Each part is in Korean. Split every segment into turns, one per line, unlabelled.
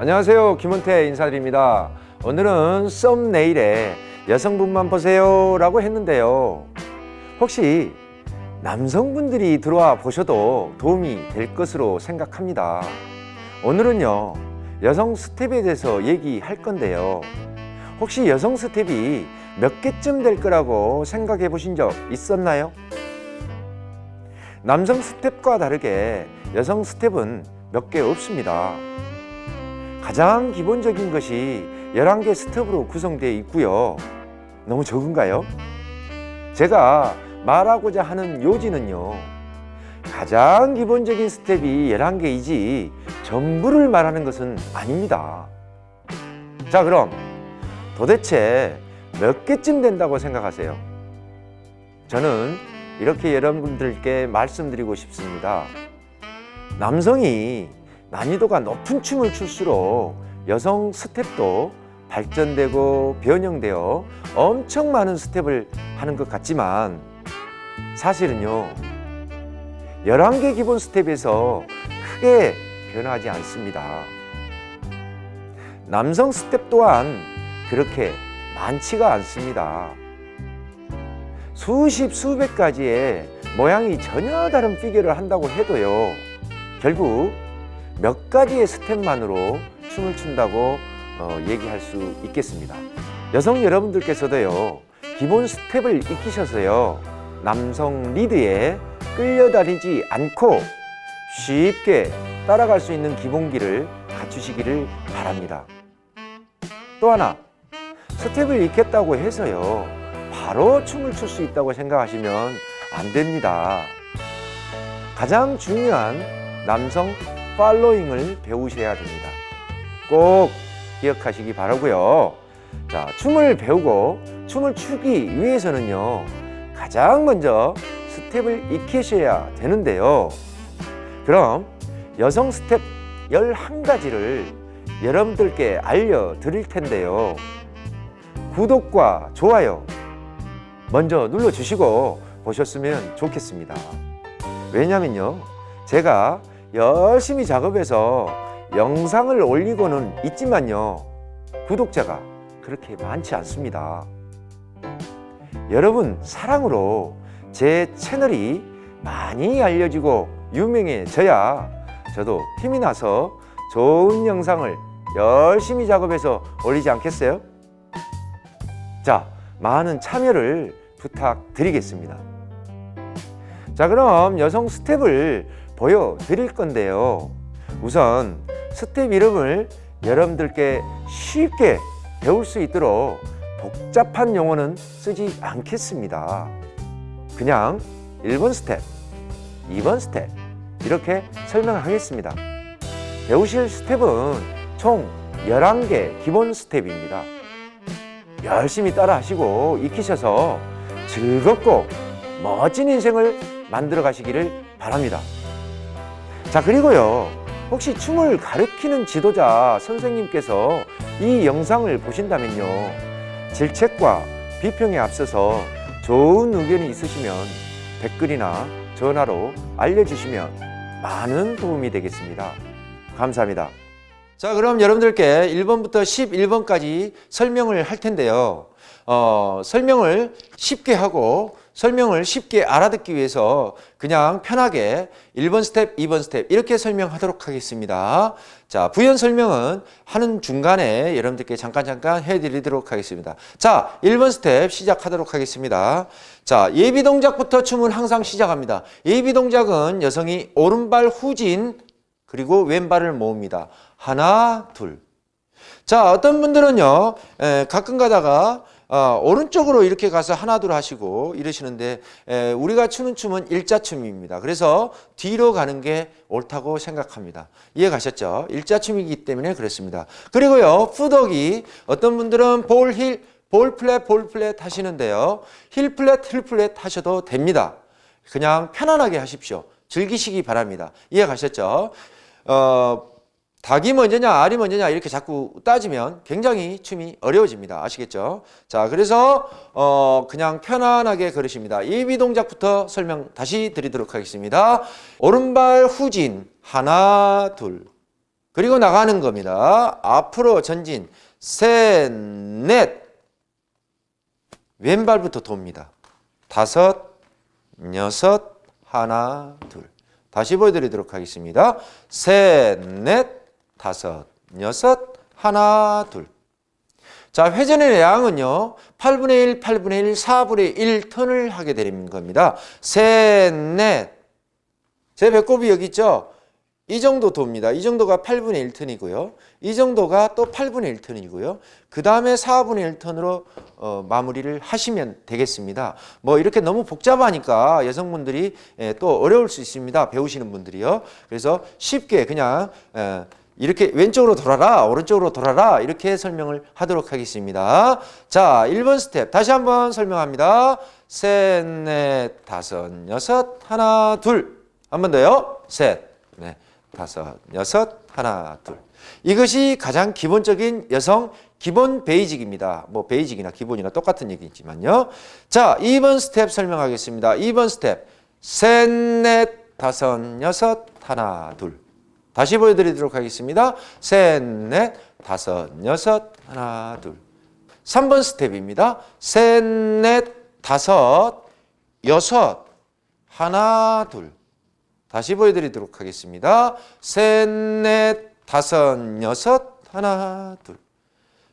안녕하세요. 김원태 인사드립니다. 오늘은 썸네일에 여성분만 보세요 라고 했는데요. 혹시 남성분들이 들어와 보셔도 도움이 될 것으로 생각합니다. 오늘은요, 여성 스텝에 대해서 얘기할 건데요. 혹시 여성 스텝이 몇 개쯤 될 거라고 생각해 보신 적 있었나요? 남성 스텝과 다르게 여성 스텝은 몇 개 없습니다. 가장 기본적인 것이 11개 스텝으로 구성되어 있고요. 너무 적은가요? 제가 말하고자 하는 요지는요. 가장 기본적인 스텝이 11개이지 전부를 말하는 것은 아닙니다. 자, 그럼 도대체 몇 개쯤 된다고 생각하세요? 저는 이렇게 여러분들께 말씀드리고 싶습니다. 남성이 난이도가 높은 춤을 출수록 여성 스텝도 발전되고 변형되어 엄청 많은 스텝을 하는 것 같지만 사실은요 11개 기본 스텝에서 크게 변하지 않습니다. 남성 스텝 또한 그렇게 많지가 않습니다. 수십 수백 가지의 모양이 전혀 다른 피겨를 한다고 해도요 결국 몇 가지의 스텝만으로 춤을 춘다고 어, 얘기할 수 있겠습니다. 여성 여러분들께서도요, 기본 스텝을 익히셔서요, 남성 리드에 끌려다니지 않고 쉽게 따라갈 수 있는 기본기를 갖추시기를 바랍니다. 또 하나, 스텝을 익혔다고 해서요, 바로 춤을 출 수 있다고 생각하시면 안 됩니다. 가장 중요한 남성 팔로잉을 배우셔야 됩니다. 꼭 기억하시기 바라고요. 자, 춤을 배우고 춤을 추기 위해서는요. 가장 먼저 스텝을 익히셔야 되는데요. 그럼 여성 스텝 11가지를 여러분들께 알려드릴 텐데요. 구독과 좋아요 먼저 눌러주시고 보셨으면 좋겠습니다. 왜냐면요. 제가 열심히 작업해서 영상을 올리고는 있지만요. 구독자가 그렇게 많지 않습니다. 여러분 사랑으로 제 채널이 많이 알려지고 유명해져야 저도 힘이 나서 좋은 영상을 열심히 작업해서 올리지 않겠어요? 자, 많은 참여를 부탁드리겠습니다. 자, 그럼 여성 스텝을 보여드릴 건데요. 우선 스텝 이름을 여러분들께 쉽게 배울 수 있도록 복잡한 용어는 쓰지 않겠습니다. 그냥 1번 스텝, 2번 스텝 이렇게 설명하겠습니다. 배우실 스텝은 총 11개 기본 스텝입니다. 열심히 따라 하시고 익히셔서 즐겁고 멋진 인생을 만들어 가시기를 바랍니다. 자, 그리고요. 혹시 춤을 가르치는 지도자 선생님께서 이 영상을 보신다면요. 질책과 비평에 앞서서 좋은 의견이 있으시면 댓글이나 전화로 알려주시면 많은 도움이 되겠습니다. 감사합니다. 자, 그럼 여러분들께 1번부터 11번까지 설명을 할 텐데요. 어, 설명을 쉽게 하고 설명을 쉽게 알아듣기 위해서 그냥 편하게 1번 스텝, 2번 스텝 이렇게 설명하도록 하겠습니다. 자, 부연 설명은 하는 중간에 여러분들께 잠깐 잠깐 해드리도록 하겠습니다. 자, 1번 스텝 시작하도록 하겠습니다. 자, 예비 동작부터 춤을 항상 시작합니다. 예비 동작은 여성이 오른발 후진 그리고 왼발을 모읍니다. 하나, 둘. 자, 어떤 분들은요, 에, 가끔 가다가 어, 오른쪽으로 이렇게 가서 하나 둘 하시고 이러시는데 에, 우리가 추는 춤은 일자춤입니다. 그래서 뒤로 가는 게 옳다고 생각합니다. 이해 가셨죠? 일자춤이기 때문에 그렇습니다. 그리고요 푸덕이 어떤 분들은 볼 힐, 볼 플랫, 볼 플랫 하시는데요. 힐 플랫, 힐 플랫 하셔도 됩니다. 그냥 편안하게 하십시오. 즐기시기 바랍니다. 이해 가셨죠? 어, 닭이 먼저냐 알이 먼저냐 이렇게 자꾸 따지면 굉장히 춤이 어려워집니다. 아시겠죠? 자, 그래서 어 그냥 편안하게 걸으십니다. 예비 동작부터 설명 다시 드리도록 하겠습니다. 오른발 후진 하나 둘 그리고 나가는 겁니다. 앞으로 전진. 셋, 넷. 왼발부터 돕니다. 다섯, 여섯, 하나, 둘. 다시 보여드리도록 하겠습니다. 셋, 넷, 다섯, 여섯, 하나, 둘. 자, 회전의 내양은요, 8분의 1, 8분의 1, 4분의 1 턴을 하게 되는 겁니다. 셋, 넷. 제 배꼽이 여기 있죠? 이 정도 돕니다. 이 정도가 8분의 1턴이고요. 이 정도가 또 8분의 1턴이고요. 그 다음에 4분의 1턴으로 어, 마무리를 하시면 되겠습니다. 뭐 이렇게 너무 복잡하니까 여성분들이 예, 또 어려울 수 있습니다. 배우시는 분들이요. 그래서 쉽게 그냥 예, 이렇게 왼쪽으로 돌아라, 오른쪽으로 돌아라 이렇게 설명을 하도록 하겠습니다. 자, 1번 스텝 다시 한번 설명합니다. 셋, 넷, 다섯, 여섯, 하나, 둘. 한 번 더요. 셋, 넷, 다섯, 여섯, 하나, 둘. 이것이 가장 기본적인 여성 기본 베이직입니다. 뭐 베이직이나 기본이나 똑같은 얘기지만요. 자, 2번 스텝 설명하겠습니다. 2번 스텝. 셋, 넷, 다섯, 여섯, 하나, 둘. 다시 보여드리도록 하겠습니다. 셋, 넷, 다섯, 여섯, 하나, 둘. 3번 스텝입니다. 셋, 넷, 다섯, 여섯, 하나, 둘. 다시 보여드리도록 하겠습니다. 셋, 넷, 다섯, 여섯, 하나, 둘.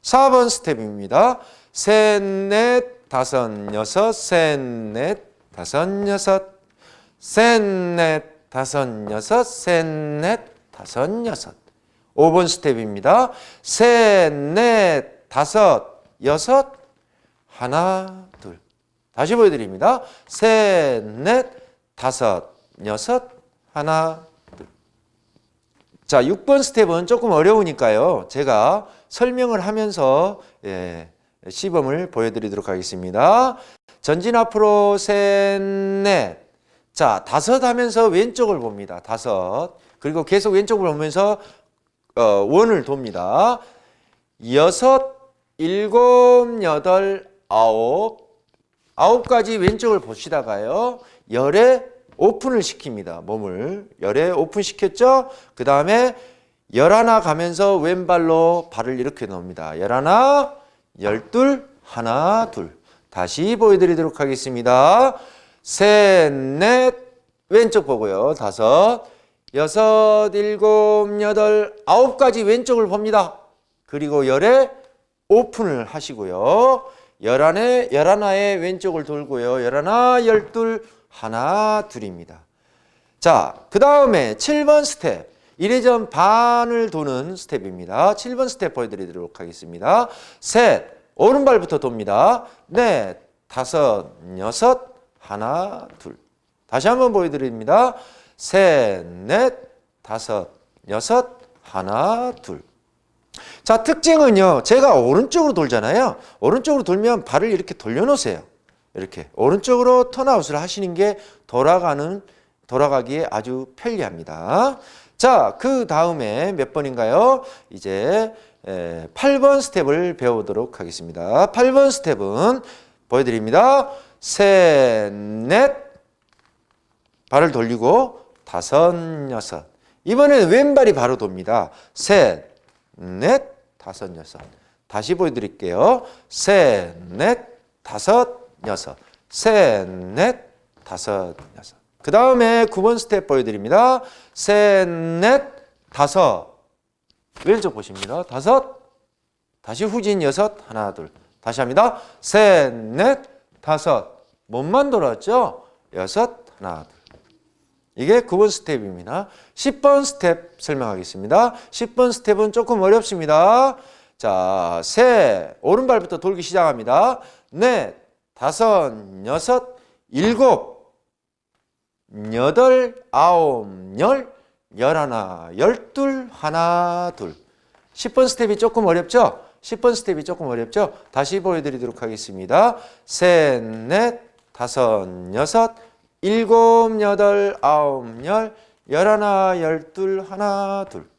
4번 스텝입니다. 셋, 넷, 다섯, 여섯, 셋, 넷, 다섯, 여섯. 셋, 넷, 다섯, 여섯, 셋, 넷, 다섯, 여섯. 5번 스텝입니다. 셋, 넷, 다섯, 여섯, 하나, 둘. 다시 보여드립니다. 셋, 넷, 다섯, 여섯, 하나, 둘. 자, 6번 스텝은 조금 어려우니까요. 제가 설명을 하면서 예, 시범을 보여드리도록 하겠습니다. 전진 앞으로 셋, 넷. 자, 다섯 하면서 왼쪽을 봅니다. 다섯. 그리고 계속 왼쪽을 보면서 어, 원을 돕니다. 여섯, 일곱, 여덟, 아홉. 아홉 가지 왼쪽을 보시다가요. 열에 오픈을 시킵니다. 몸을. 열에 오픈 시켰죠? 그 다음에 열하나 가면서 왼발로 발을 이렇게 넣습니다. 열하나, 열둘, 하나, 둘. 다시 보여드리도록 하겠습니다. 셋, 넷, 왼쪽 보고요. 다섯, 여섯, 일곱, 여덟, 아홉 가지 왼쪽을 봅니다. 그리고 열에 오픈을 하시고요. 열하나, 열하나의 왼쪽을 돌고요. 열하나, 열둘, 하나, 둘입니다. 자, 그 다음에 7번 스텝. 이래전 반을 도는 스텝입니다. 7번 스텝 보여드리도록 하겠습니다. 셋, 오른발부터 돕니다. 넷, 다섯, 여섯, 하나, 둘. 다시 한번 보여드립니다. 셋, 넷, 다섯, 여섯, 하나, 둘. 자, 특징은요. 제가 오른쪽으로 돌잖아요. 오른쪽으로 돌면 발을 이렇게 돌려놓으세요. 이렇게 오른쪽으로 턴아웃을 하시는 게 돌아가는 돌아가기에 아주 편리합니다. 자, 그 다음에 몇 번인가요? 이제 8번 스텝을 배우도록 하겠습니다. 8번 스텝은 보여드립니다. 셋, 넷, 발을 돌리고 다섯, 여섯. 이번에는 왼발이 바로 돕니다. 셋, 넷, 다섯, 여섯. 다시 보여드릴게요. 셋, 넷, 다섯, 여섯. 셋, 넷, 다섯, 여섯. 그 다음에 9번 스텝 보여드립니다. 셋, 넷, 다섯. 왼쪽 보십니다. 다섯. 다시 후진 여섯. 하나, 둘. 다시 합니다. 셋, 넷, 다섯. 몸만 돌았죠? 여섯, 하나, 둘. 이게 9번 스텝입니다. 10번 스텝 설명하겠습니다. 10번 스텝은 조금 어렵습니다. 자, 세, 오른발부터 돌기 시작합니다. 넷, 다섯, 여섯, 일곱, 여덟, 아홉, 열, 열하나, 열둘, 하나, 둘. 10번 스텝이 조금 어렵죠? 10번 스텝이 조금 어렵죠? 다시 보여드리도록 하겠습니다. 셋, 넷, 다섯, 여섯, 일곱, 여덟, 아홉, 열, 열하나, 열둘, 하나, 둘.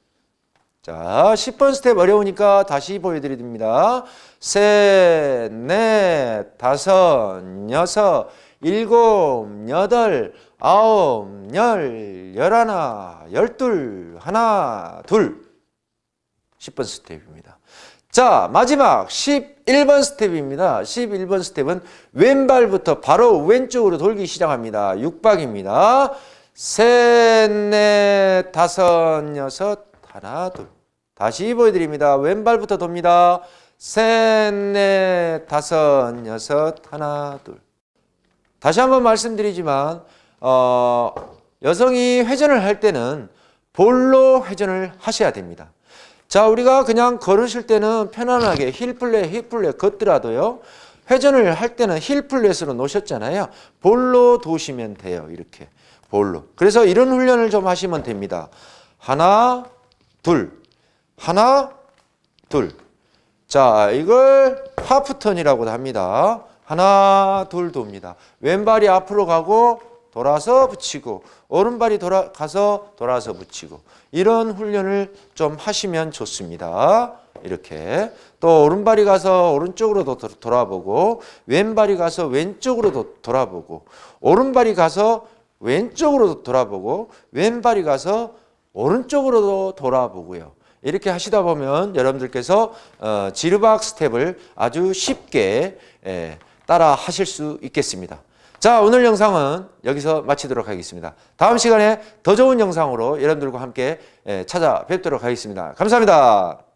자, 10번 스텝 어려우니까 다시 보여드립니다. 셋, 넷, 다섯, 여섯, 일곱, 여덟, 아홉, 열, 열하나, 열둘, 하나, 둘. 10번 스텝입니다. 자, 마지막 11번 스텝입니다. 11번 스텝은 왼발부터 바로 왼쪽으로 돌기 시작합니다. 육박입니다. 셋, 넷, 다섯, 여섯, 하나, 둘. 다시 보여드립니다. 왼발부터 돕니다. 셋, 넷, 다섯, 여섯, 하나, 둘. 다시 한번 말씀드리지만 어, 여성이 회전을 할 때는 볼로 회전을 하셔야 됩니다. 자, 우리가 그냥 걸으실 때는 편안하게 힐플렛, 힙플렛 걷더라도요. 회전을 할 때는 힐플렛으로 놓으셨잖아요. 볼로 도시면 돼요. 이렇게 볼로. 그래서 이런 훈련을 좀 하시면 됩니다. 하나, 둘, 하나, 둘. 자, 이걸 하프턴이라고 합니다. 하나, 둘 돕니다. 왼발이 앞으로 가고 돌아서 붙이고 오른발이 돌아가서 돌아서 붙이고 이런 훈련을 좀 하시면 좋습니다. 이렇게 또 오른발이 가서 오른쪽으로도 도- 돌아보고 왼발이 가서 왼쪽으로도 돌아보고 오른발이 가서 왼쪽으로도 돌아보고 왼발이 가서 오른쪽으로도 돌아보고요. 이렇게 하시다 보면 여러분들께서 어, 지르박 스텝을 아주 쉽게 예, 따라 하실 수 있겠습니다. 자, 오늘 영상은 여기서 마치도록 하겠습니다. 다음 시간에 더 좋은 영상으로 여러분들과 함께 예, 찾아뵙도록 하겠습니다. 감사합니다.